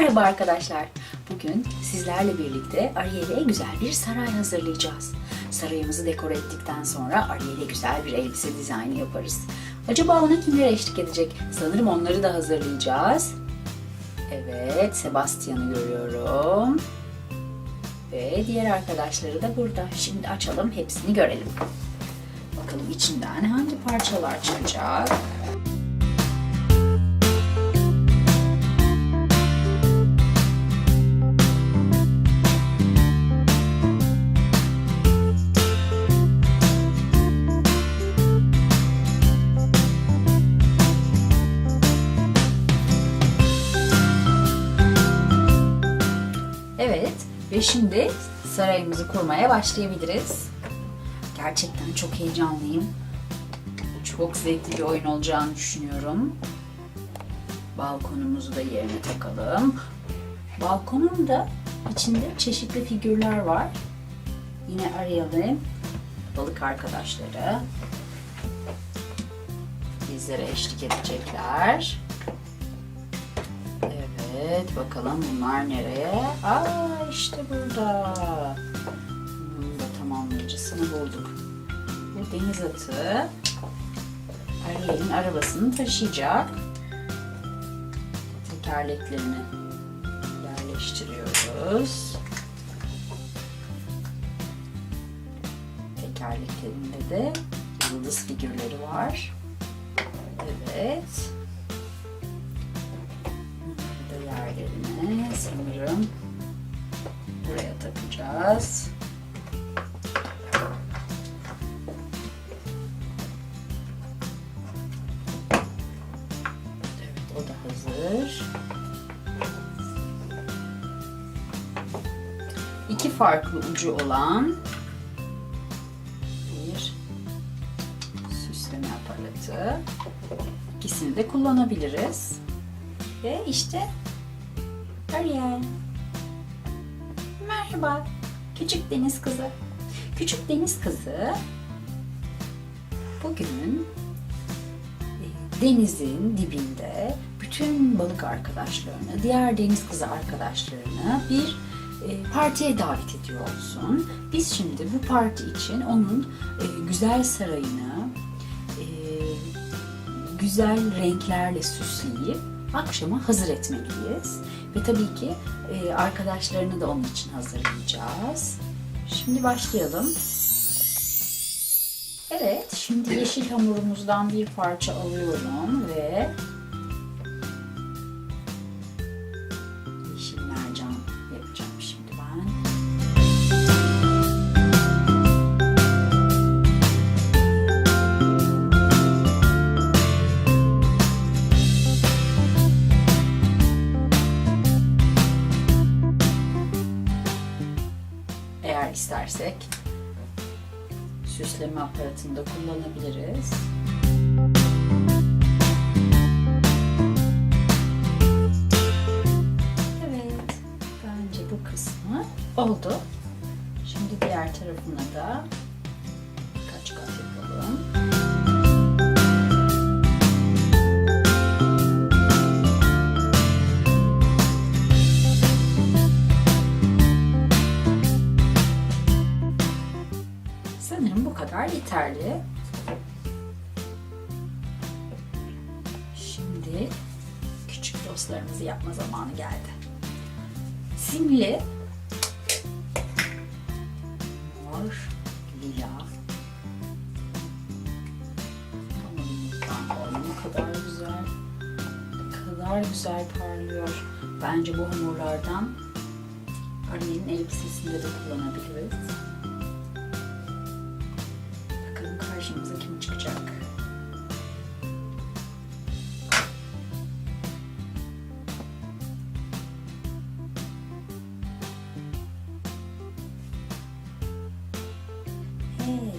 Merhaba arkadaşlar. Bugün sizlerle birlikte Ariel'e güzel bir saray hazırlayacağız. Sarayımızı dekore ettikten sonra Ariel'e güzel bir elbise dizaynı yaparız. Acaba ona kimler eşlik edecek? Sanırım onları da hazırlayacağız. Evet, Sebastian'ı görüyorum. Ve diğer arkadaşları da burada. Şimdi açalım, hepsini görelim. Bakalım içinden hangi parçalar çıkacak? Ve şimdi sarayımızı kurmaya başlayabiliriz. Gerçekten çok heyecanlıyım. Çok zevkli bir oyun olacağını düşünüyorum. Balkonumuzu da yerine takalım. Balkonun da içinde çeşitli figürler var. Yine Ariel'in balık arkadaşları. Bizlere eşlik edecekler. Evet, bakalım bunlar nereye? Aa, işte burada. Bunun da tamamlayıcısını bulduk. Bu deniz atı Ariel'in arabasını taşıyacak. Tekerleklerini yerleştiriyoruz. Tekerleklerinde de yıldız figürleri var. Evet. Sanırım buraya takacağız. Evet o da hazır. İki farklı ucu olan bir süsleme aparatı. İkisini de kullanabiliriz. Ve işte Ariel. Merhaba. Küçük deniz kızı. Küçük deniz kızı bugün e, denizin dibinde bütün balık arkadaşlarını, diğer deniz kızı arkadaşlarını bir e, partiye davet ediyor olsun. Biz şimdi bu parti için onun e, güzel sarayını güzel renklerle süsleyip akşama hazır etmeliyiz. Ve tabii ki e, arkadaşlarını da onun için hazırlayacağız. Şimdi başlayalım. Evet, şimdi yeşil hamurumuzdan bir parça alıyorum ve süsleme aparatında kullanabiliriz. Evet, bence bu kısmı oldu. Şimdi diğer tarafına da Sanırım bu kadar yeterli. Şimdi küçük dostlarımızı yapma zamanı geldi. Simli mor, lila hamurumuzdan ne kadar güzel ne kadar güzel parlıyor. Bence bu hamurlardan Ariel'in elbisesinde de kullanabiliriz. Çıkacak? Hey,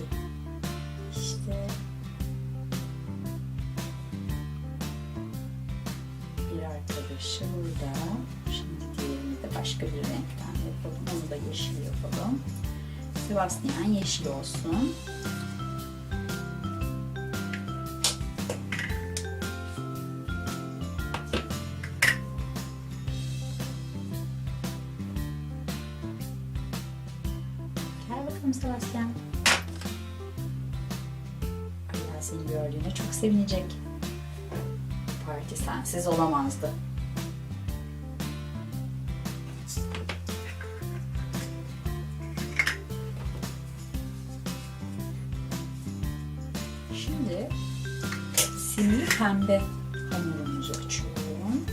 işte bir arkadaşı burada. Şimdi diğerini başka bir renkten yapalım. Onu da yeşil yapalım. Sebastian yeşil olsun. Seni gördüğüne çok sevinecek. Parti sensiz olamazdı. Şimdi simli pembe hamurumuzu açıyorum.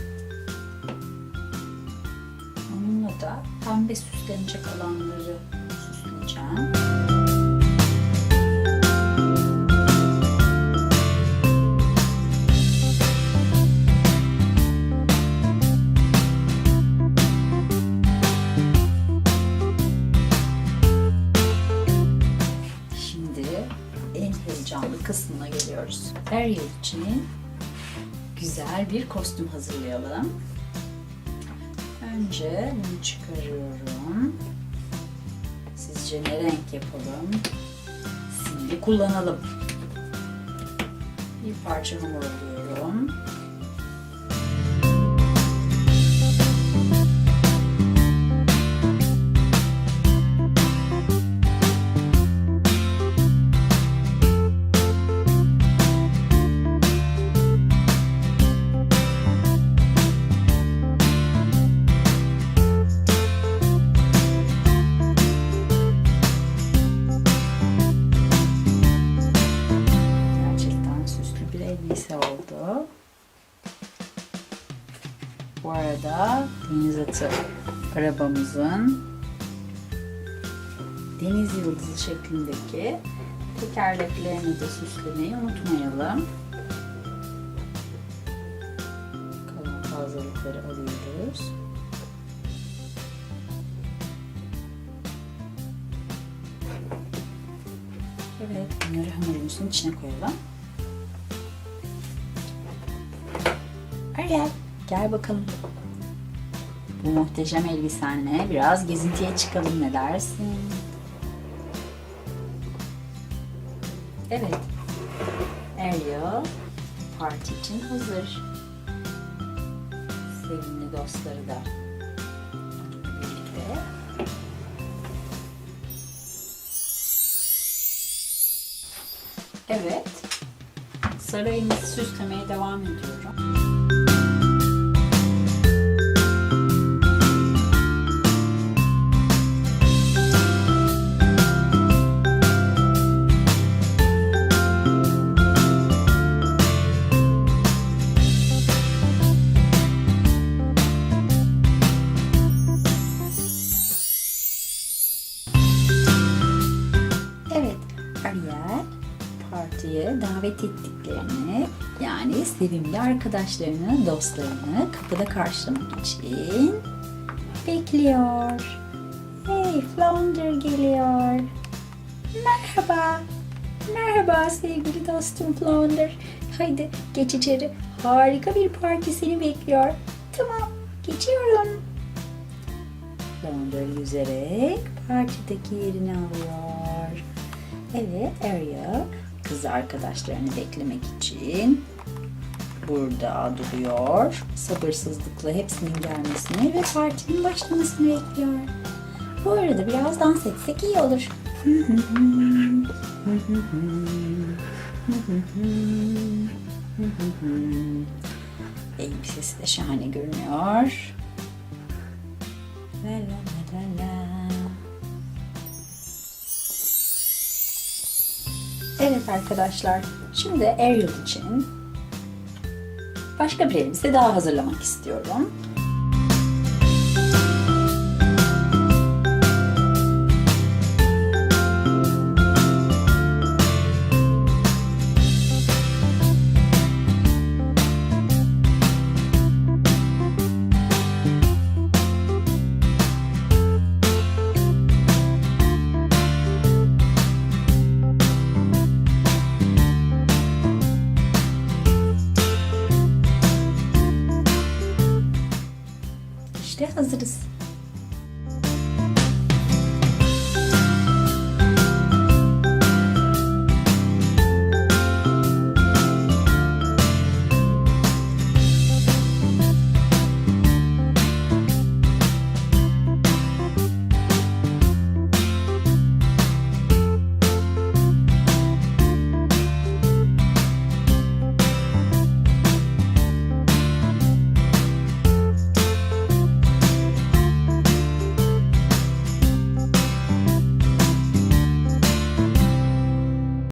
Onunla da pembe süslenecek alanları süsleyeceğim. Heyecanlı kısmına geliyoruz. Yıl için güzel bir kostüm hazırlayalım. Önce bunu çıkarıyorum. Sizce ne renk yapalım? Simli kullanalım. Bir parça hamur alıyorum. Atı arabamızın deniz yıldızı şeklindeki tekerleklerini de süslemeyi unutmayalım. Kalan fazlalıkları alıyoruz. Evet, bunları hamurumuzun içine koyalım. Ariel, gel bakalım. Bu muhteşem elbisenle biraz gezintiye çıkalım ne dersin? Evet, Ariel parti için hazır. Sevimli dostları da Evet. Sarayımızı süslemeye devam ediyorum. Partiye davet ettiklerini yani sevimli arkadaşlarını, dostlarını kapıda karşılamak için bekliyor. Hey, Flounder geliyor. Merhaba. Merhaba sevgili dostum Flounder. Haydi geç içeri. Harika bir parti seni bekliyor. Tamam, geçiyorum. Flounder yüzerek partideki yerini alıyor. Evet, Ariel kız arkadaşlarını beklemek için burada duruyor. Sabırsızlıkla hepsinin gelmesini ve partinin başlamasını bekliyor. Bu arada biraz dans etsek iyi olur. Elbisesi de şahane görünüyor. La la la. Evet arkadaşlar, şimdi Ariel için başka bir elbise daha hazırlamak istiyorum. İşte hazırız.